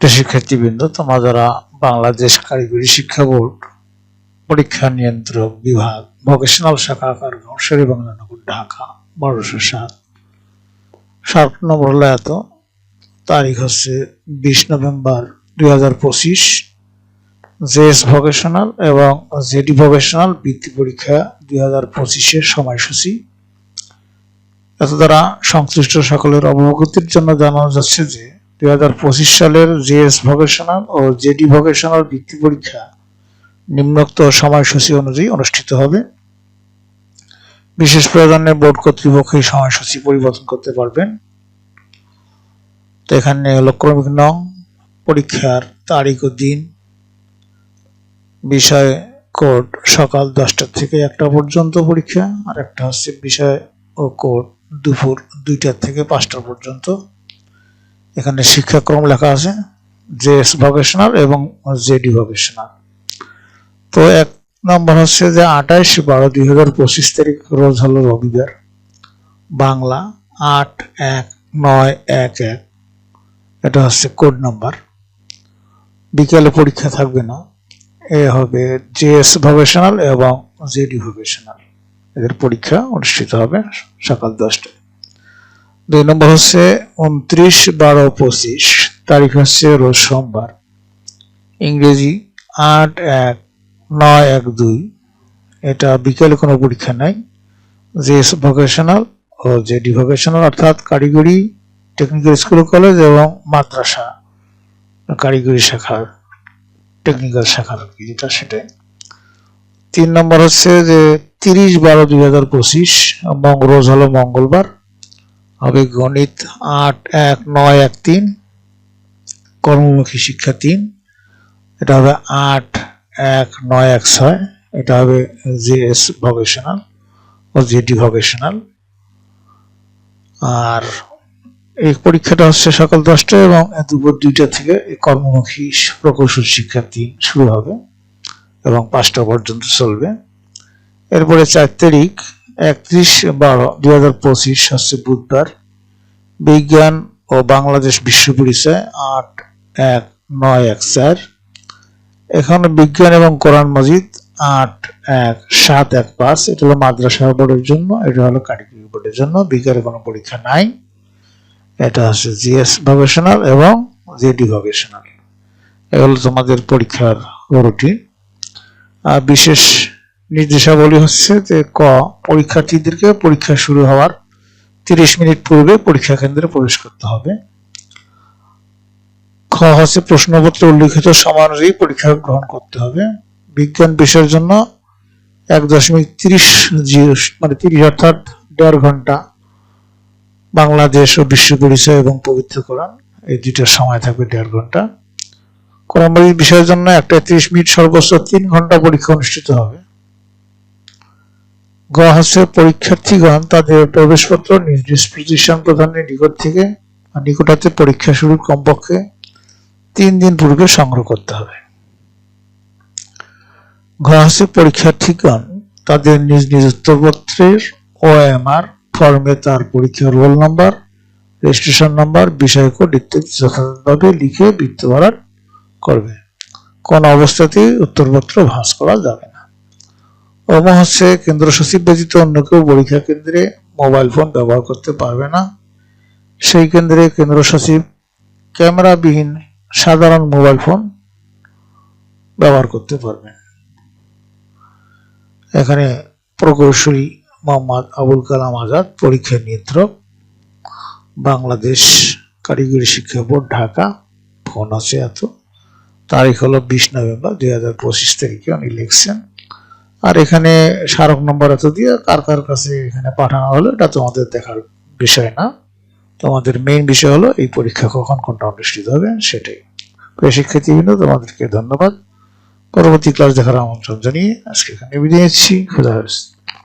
প্রিয় শিক্ষার্থীবৃন্দ তোমরা যারা বাংলাদেশ কারিগরি শিক্ষা বোর্ড পরীক্ষা নিয়ন্ত্রক বিভাগ ভোকেশনাল শাখা কারগাঁও শেরেবাংলানগর ঢাকা, বারোশো সাত। সাত নম্বর এত তারিখ হচ্ছে বিশ নভেম্বর দুই হাজার পঁচিশ। জেএস ভোকেশনাল এবং জেডি ভোকেশনাল বৃত্তি পরীক্ষা দুই হাজার পঁচিশের সময়সূচি। এত দ্বারা সংশ্লিষ্ট সকলের অবগতির জন্য জানানো যাচ্ছে যে, দুই হাজার পঁচিশ সালের জেএস ভোকেশনাল ও জেডি ভোকেশনাল বৃত্তি পরীক্ষা নিম্নোক্ত সময়সূচি অনুযায়ী অনুষ্ঠিত হবে। বিশেষ প্রয়োজনে বোর্ড কর্তৃপক্ষ এই সময়সূচি পরিবর্তন করতে পারবেন। তো এখানে হলো নং, পরীক্ষার তারিখ ও দিন, বিষয় কোড সকাল দশটা থেকে একটা পর্যন্ত পরীক্ষা, আর একটা হচ্ছে বিষয় ও কোড দুপুর দুইটা থেকে পাঁচটা পর্যন্ত। এখানে শিক্ষাক্রম লেখা আছে জেএস ভোকেশনাল এবং জেডি ভোকেশনাল তো এক নম্বর হচ্ছে যে আঠাইশ বারো দুই হাজার পঁচিশ তারিখ রোজ হলো রবিবার। বাংলা আট এক নয় এক এক। এটা হচ্ছে কোড নাম্বার। বিকেলে পরীক্ষা থাকবে না। এ হবে জেএস ভোকেশনাল এবং জেডি ভোকেশনাল এদের পরীক্ষা অনুষ্ঠিত হবে সকাল দশটায়। দুই নম্বর হচ্ছে উনত্রিশ বারো পঁচিশ, তারিখ হচ্ছে রোজ সোমবার। ইংরেজি আট এক নয় এক দুই, এটা বিকেলে কোনো পরীক্ষা নাই। জেএস ভোকেশনাল ও জেডি ভোকেশনাল অর্থাৎ কারিগরি টেকনিক্যাল স্কুল কলেজ এবং মাদ্রাসা, কারিগরি শাখার টেকনিক্যাল শাখার যেটা সেটাই। তিন নম্বর হচ্ছে যে তিরিশ বারো দুই হাজার পঁচিশ রোজ হলো মঙ্গলবার। হবে গণিত আট এক নয় এক তিন, কর্মমুখী শিক্ষা তিন, এটা হবে আট এক নয় এক ছয়, এটা হবে জিএস ভোকেশনাল ও জিডি ভোকেশনাল। আর এই পরীক্ষাটা হচ্ছে সকাল দশটা এবং দুপুর দুইটা থেকে কর্মমুখী প্রকৌশল শিক্ষা তিন শুরু হবে এবং পাঁচটা পর্যন্ত চলবে। এরপরে চার তারিখ, একত্রিশ বারো দুই হাজার পঁচিশ, হচ্ছে বুধবার। বিজ্ঞান ও বাংলাদেশ বিশ্ব পরিচয়, আট এক নয় এক চার। এখানে বিজ্ঞান এবং কোরআন মজিদ, আট এক সাত এক পাঁচ। এটা হলো মাদ্রাসা বোর্ডের জন্য, এটা হলো কারিগরি বোর্ডের জন্য। বিজ্ঞানের কোনো পরীক্ষা নাই। এটা হচ্ছে জিএস ভোকেশনাল এবং জেডি ভোকেশনাল এগুলো তোমাদের পরীক্ষার রুটিন। আর বিশেষ নির্দেশাবলী হচ্ছে যে ক, পরীক্ষার্থীদেরকে পরীক্ষা শুরু হওয়ার তিরিশ মিনিট পূর্বে পরীক্ষা কেন্দ্রে প্রবেশ করতে হবে। খ হচ্ছে প্রশ্নপত্রে উল্লিখিত সময় অনুযায়ী পরীক্ষা গ্রহণ করতে হবে। বিজ্ঞান বিষয়ের জন্য এক দশমিক তিরিশ মানে তিরিশ অর্থাৎ দেড় ঘণ্টা বাংলাদেশ ও বিশ্ব পরিচয় এবং পবিত্র কোরআন এই দুইটার সময় থাকবে দেড় ঘণ্টা। কোরআনবাড়ির বিষয়ের জন্য একটা ত্রিশ মিনিট সর্বোচ্চ তিন ঘণ্টা পরীক্ষা অনুষ্ঠিত হবে। গ হচ্ছে পরীক্ষার্থীগণ তাদের প্রবেশপত্র নিজ প্রতিষ্ঠান প্রধানের নিকট থেকে নিকটাতে পরীক্ষা শুরুর কমপক্ষে তিন দিন পূর্বে সংগ্রহ করতে হবে। হচ্ছে পরীক্ষার্থীগণ তাদের নিজ নিজ উত্তরপত্রের ও এমআর ফর্মে তার পরীক্ষার রোল নাম্বার রেজিস্ট্রেশন নাম্বার বিষয় কোড ইত্যাদি যথাযথভাবে লিখে বৃত্তভরাট করবে। কোন অবস্থাতেই উত্তরপত্র ভাঁজ করা যাবে না। ওমা হচ্ছে কেন্দ্র সচিব ব্যতীত অন্য কেউ পরীক্ষা কেন্দ্রে মোবাইল ফোন ব্যবহার করতে পারবে না। সেই কেন্দ্রে কেন্দ্র সচিব ক্যামেরাবিহীন সাধারণ মোবাইল ফোন ব্যবহার করতে পারবেন এখানে প্রকৌশলী মোহাম্মদ আবুল কালাম আজাদ, পরীক্ষা নিয়ন্ত্রক, বাংলাদেশ কারিগরি শিক্ষা বোর্ড, ঢাকা। ফোন আছে এত। তারিখ হলো বিশ নভেম্বর দুই হাজার পঁচিশ তারিখে উনি লিখছেন। আর এখানে স্মারক নম্বর এত দিয়ে কার কার কাছে এখানে পাঠানো হলো, এটা তোমাদের দেখার বিষয় না। তোমাদের মেইন বিষয় হলো এই পরীক্ষা কখন, কোনটা অনুষ্ঠিত হবে, সেটাই। প্রিয় শিক্ষার্থীবৃন্দ, তোমাদেরকে ধন্যবাদ। পরবর্তী ক্লাস দেখার আমন্ত্রণ জানিয়ে আজকে এখানে বিদায় নিচ্ছি। খুদা হাফেজ।